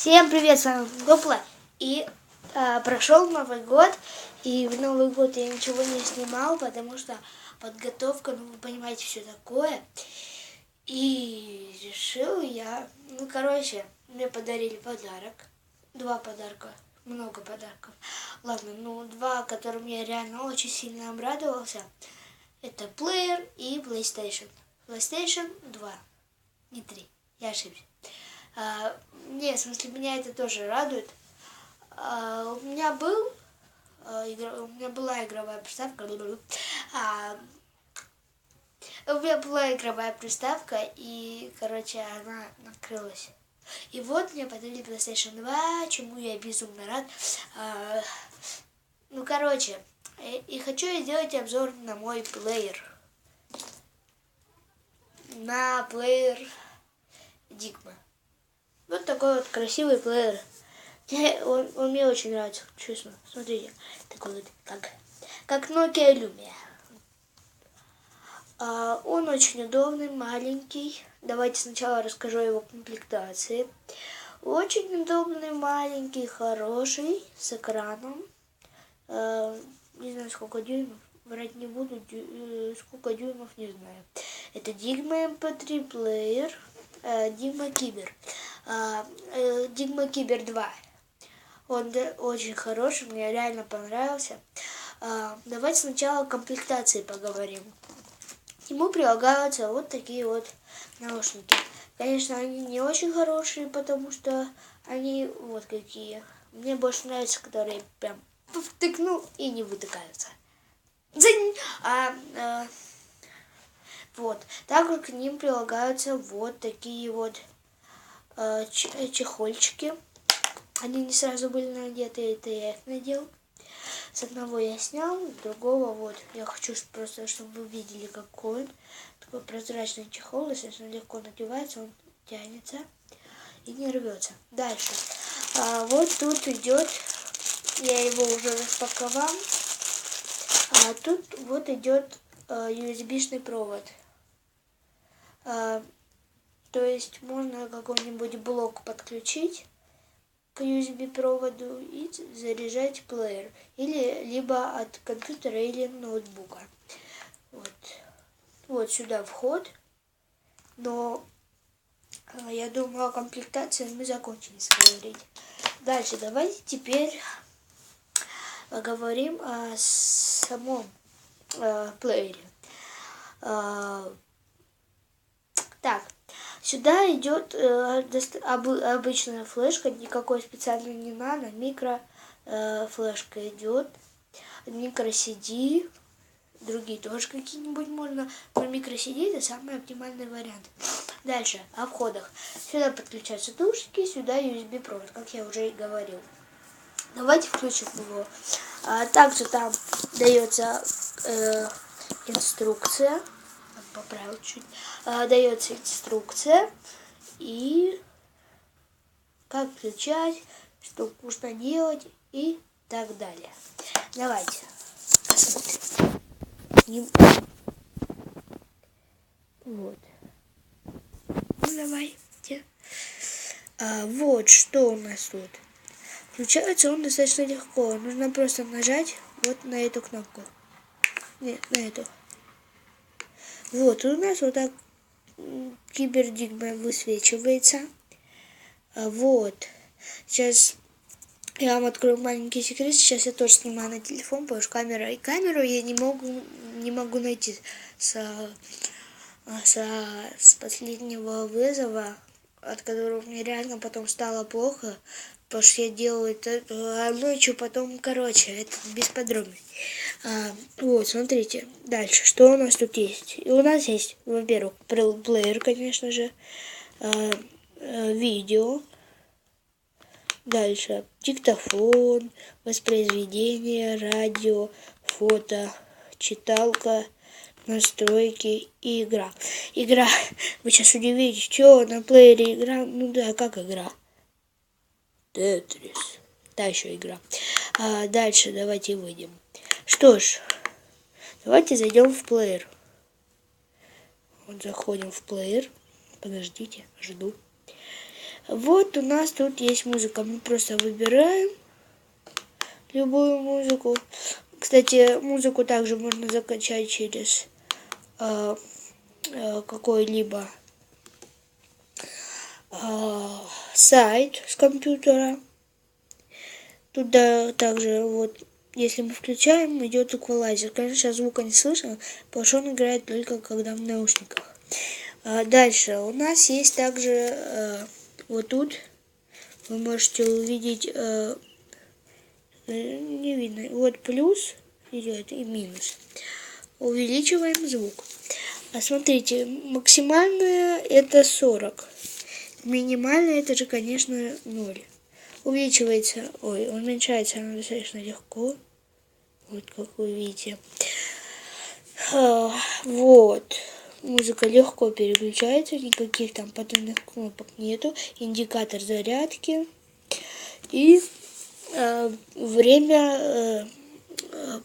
Всем привет, с вами Гопла. И а, прошел Новый год, и в Новый год я ничего не снимал, потому что подготовка, ну вы понимаете, все такое. И решил я, ну короче, мне подарили подарок, два подарка, много подарков. Ладно, ну два, которым я реально очень сильно обрадовался, это плеер и PlayStation. PlayStation 2, не 3, я ошибся. А, нет, в смысле, меня это тоже радует. А, у меня был, а, у меня была игровая приставка. У меня была игровая приставка, и, короче, она накрылась. И вот мне подарили PlayStation 2, чему я безумно рад. Ну, короче, и хочу я сделать обзор на мой плеер. На плеер Дигма. Вот такой вот красивый плеер. Он, он мне очень нравится, честно. Смотрите, такой вот, как, как Nokia Lumia. А, он очень удобный, маленький. Давайте сначала расскажу о его комплектации. Очень удобный, маленький, хороший, с экраном. А, не знаю, сколько дюймов. Врать не буду, дю, э, сколько дюймов, не знаю. Это Digma MP3 плеер, э, Digma Кибер. Digma Кибер 2. Он очень хороший, мне реально понравился. А, давайте сначала о комплектации поговорим. К нему прилагаются вот такие вот наушники. Конечно, они не очень хорошие, потому что они вот какие. Мне больше нравятся, которые прям втыкнул и не вытыкаются. А, а, вот. Также к ним прилагаются вот такие вот чехольчики. Они не сразу были надеты, это я их надел. С одного я снял, другого вот. Я хочу просто, чтобы вы видели, какой он. Такой прозрачный чехол, естественно, легко надевается, он тянется и не рвется. Дальше. А, вот тут идет, я его уже распаковал. А тут вот идет а, USB-шный провод. А, то есть можно какой-нибудь блок подключить к USB проводу и заряжать плеер. Или либо от компьютера или ноутбука. Вот. Вот сюда вход. Но э, я думаю, о комплектации мы закончили говорить. Дальше давайте теперь поговорим о самом э, плеере. Э, так, Сюда идет э, об, обычная флешка, никакой специальной не надо, микро э, флешка идет, микро CD, другие тоже какие-нибудь можно, но микро CD это самый оптимальный вариант. Дальше, о входах. Сюда подключаются душки, сюда USB провод, как я уже и говорил. Давайте включим его. А, также там дается э, инструкция поправил чуть. А, дается инструкция и как включать, что нужно делать и так далее. Давайте посмотрим. Вот. Ну, давайте. А, вот что у нас тут. Включается он достаточно легко. Нужно просто нажать вот на эту кнопку. Нет, на эту. Вот, у нас вот так кибердигма высвечивается. А, вот. Сейчас я вам открою маленький секрет. Сейчас я тоже снимаю на телефон, потому что камера и камеру я не могу, не могу найти с, с, с последнего вызова, от которого мне реально потом стало плохо, потому что я делал это а ночью, потом, короче, это без подробностей. А, вот, смотрите, дальше, что у нас тут есть? У нас есть, во-первых, плеер, конечно же, а, а, видео, дальше диктофон, воспроизведение, радио, фото, читалка, настройки и игра. Игра, вы сейчас удивитесь, что на плеере игра, ну да, как игра? Тетрис. Та еще игра. А дальше давайте выйдем. Что ж, давайте зайдем в плеер. Вот заходим в плеер. Подождите, жду. Вот у нас тут есть музыка. Мы просто выбираем любую музыку. Кстати, музыку также можно закачать через э, э, какой-либо э, сайт с компьютера. Туда также вот, если мы включаем, идет эквалайзер. Конечно, звука не слышно, потому что он играет только когда в наушниках. А дальше у нас есть также э, вот тут вы можете увидеть э, не видно вот плюс идет и минус увеличиваем звук а смотрите максимальное это 40 минимальное это же конечно 0 увеличивается ой уменьшается оно достаточно легко вот как вы видите а, вот Музыка легко переключается, никаких там потайных кнопок нету. Индикатор зарядки. И э, время э,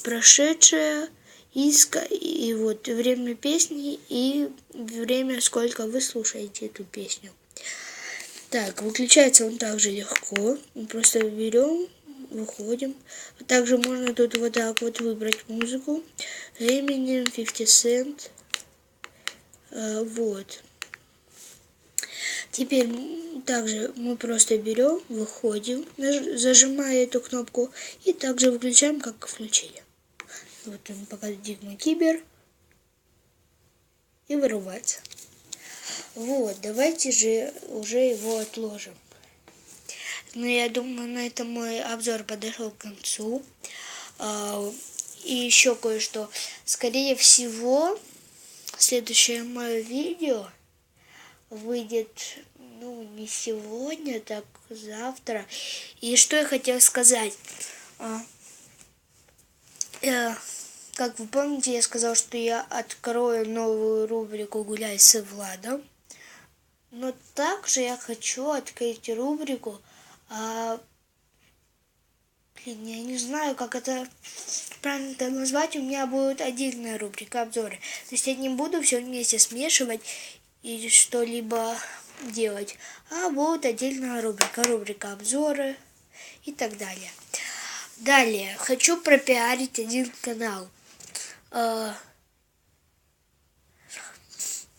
прошедшее и, и вот время песни и время, сколько вы слушаете эту песню. Так, выключается он также легко. Мы просто берем, выходим. Также можно тут вот так вот выбрать музыку. Временем 50 Cent. Э, вот. Теперь также мы просто берем, выходим, зажимая эту кнопку и также выключаем, как включили. Вот он показывает Дигма Кибер и вырубается. Вот, давайте же уже его отложим. Ну, я думаю, на этом мой обзор подошел к концу. А, и еще кое-что. Скорее всего, следующее мое видео выйдет, ну, не сегодня, так завтра. И что я хотел сказать. А, э, как вы помните, я сказал, что я открою новую рубрику «Гуляй с Владом». Но также я хочу открыть рубрику а, Блин, я не знаю, как это правильно это назвать. У меня будет отдельная рубрика обзоры. То есть я не буду все вместе смешивать и что-либо делать. А будет отдельная рубрика. Рубрика обзоры и так далее. Далее. Хочу пропиарить один канал. А,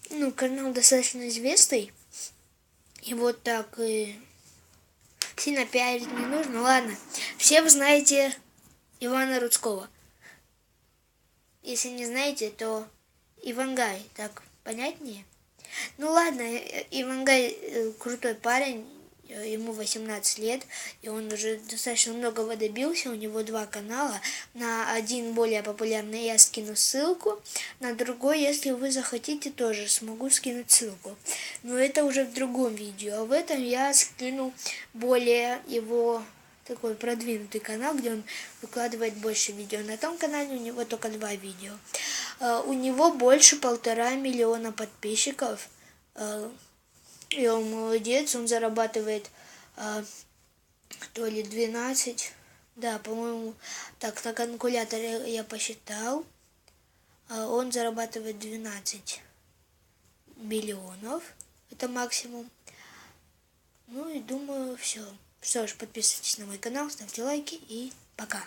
ну, канал достаточно известный. И вот так и сильно пиарить не нужно. Ладно. Все вы знаете Ивана Рудского. Если не знаете, то Ивангай. Так понятнее? Ну ладно, Ивангай э, крутой парень, ему 18 лет, и он уже достаточно многого добился, у него два канала, на один более популярный я скину ссылку, на другой, если вы захотите, тоже смогу скинуть ссылку. Но это уже в другом видео, а в этом я скину более его такой продвинутый канал, где он выкладывает больше видео. На том канале у него только два видео. Э, у него больше полтора миллиона подписчиков. Э, и он молодец, он зарабатывает а, то ли 12, да, по-моему, так, на калькуляторе я посчитал, а он зарабатывает 12 миллионов, это максимум. Ну и думаю, все. Что ж, подписывайтесь на мой канал, ставьте лайки и пока.